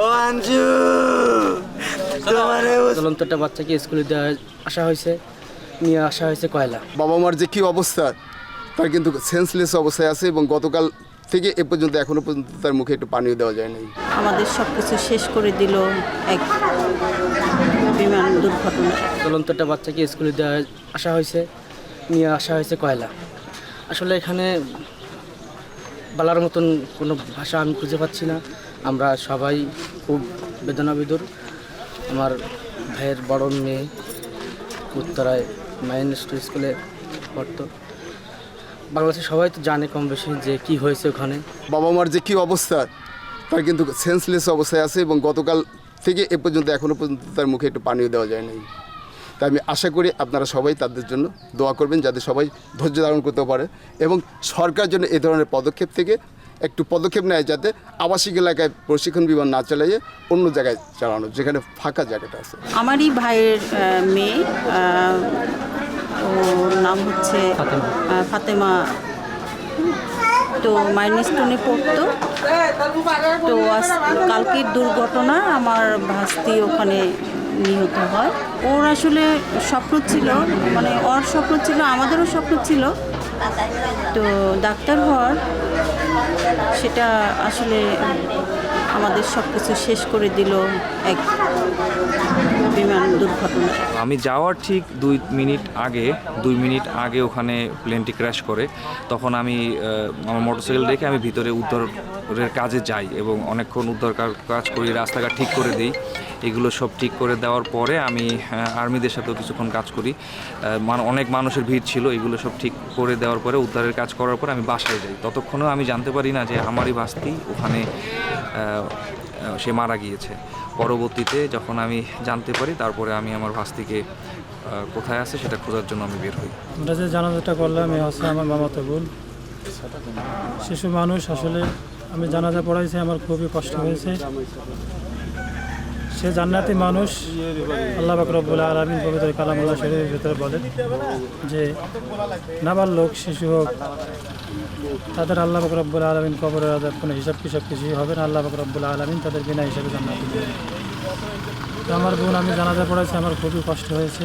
ও আঞ্জু জ্বলন্ত বাচ্চাকে স্কুলে দেওয়া আসা হয়েছে নিয়ে আসা হয়েছে কয়লা। বাবা মার যে কী অবস্থা তার কিন্তু সেন্সলেস অবস্থায় আছে এবং গতকাল থেকে এ পর্যন্ত এখনও পর্যন্ত তার মুখে একটু পানিও দেওয়া যায় নাই আমাদের সব কিছু শেষ করে দিল এক বিমান দুর্ঘটনা। জ্বলন্ত একটা বাচ্চাকে স্কুলে দেওয়া আসা হয়েছে নিয়ে আসা হয়েছে কয়লা। আসলে এখানে বলার মতন কোনো ভাষা আমি খুঁজে পাচ্ছি না। আমরা সবাই খুব বেদনাবিদুর। আমার ভাইয়ের বড় মেয়ে উত্তরায় মাইন স্কুলে পড়তো। বাংলাদেশে সবাই তো জানে কম বেশি যে কি হয়েছে ওখানে। বাবা মার যে কী অবস্থা, তার কিন্তু সেন্সলেস অবস্থায় আছে এবং গতকাল থেকে এ পর্যন্ত, এখনও পর্যন্ত তার মুখে একটু পানিও দেওয়া যায় নাই। তাই আমি আশা করি আপনারা সবাই তাদের জন্য দোয়া করবেন যাতে সবাই ধৈর্য ধারণ করতে পারে এবং সরকার জন্য এ ধরনের পদক্ষেপ থেকে একটু পদক্ষেপ নেয় যাতে আবাসিক এলাকায় প্রশিক্ষণ বিমান না চালাইয়ে অন্য জায়গায় চালানো যেখানে ফাঁকা জায়গাটা আছে। আমারই ভাইয়ের মেয়ে ওর নাম হচ্ছে ফাতেমা। তো মাইলস্টোনে পড়তো। তো আজ- কালকের দুর্ঘটনা আমার ভাস্তি ওখানে নিহত হয়। ওর আসলে স্বপ্ন ছিল মানে ওর স্বপ্ন ছিল, আমাদেরও স্বপ্ন ছিল। তো ডাক্তার হওয়ার সেটা আসলে আমাদের সব কিছু শেষ করে দিল এক বিমান দুর্ঘটনা। আমি যাওয়ার ঠিক দুই মিনিট আগে, দুই মিনিট আগে ওখানে প্লেনটি ক্র্যাশ করে, তখন আমি আমার মোটরসাইকেল রেখে আমি ভিতরে উদ্ধারের কাজে যাই এবং অনেকক্ষণ উদ্ধার কাজ করি, রাস্তাঘাট ঠিক করে দিই। এগুলো সব ঠিক করে দেওয়ার পরে আমি আর্মিদের সাথেও কিছুক্ষণ কাজ করি। অনেক মানুষের ভিড় ছিল, এগুলো সব ঠিক করে দেওয়ার পরে, উদ্ধারের কাজ করার পরে আমি বাসায় যাই। ততক্ষণেও আমি জানতে পারি না যে আমারই বাস্তি ওখানে সে মারা গিয়েছে। পরবর্তীতে যখন আমি জানতে পারি, তারপরে আমি আমার ভাস্তিকে কোথায় আছে সেটা খোঁজার জন্য আমি বের হই। আমরা যে জানাজাটা করলাম, এ হচ্ছে আমার মামাতো বোন শিশু মানুষ, আসলে আমি জানাজা পড়াইছি, আমার খুবই কষ্ট হয়েছে। সে জান্নাতি মানুষ। আল্লাহ বাকরবুল আলমিন পবিত্র কালামুল্লাহ শরীরের ভিতরে বলে যে নাবার লোক, শিশু হোক, তাদের আল্লাহ বাকরবুল আলমিন কবরের আদার কোনো হিসাব কিসব কিছুই হবে না। আল্লাহ বাকরবুল আলমিন তাদের বিনা হিসাবে জান্নাতি আমার বোন, আমি জানাতে পড়েছি আমার খুবই কষ্ট হয়েছে।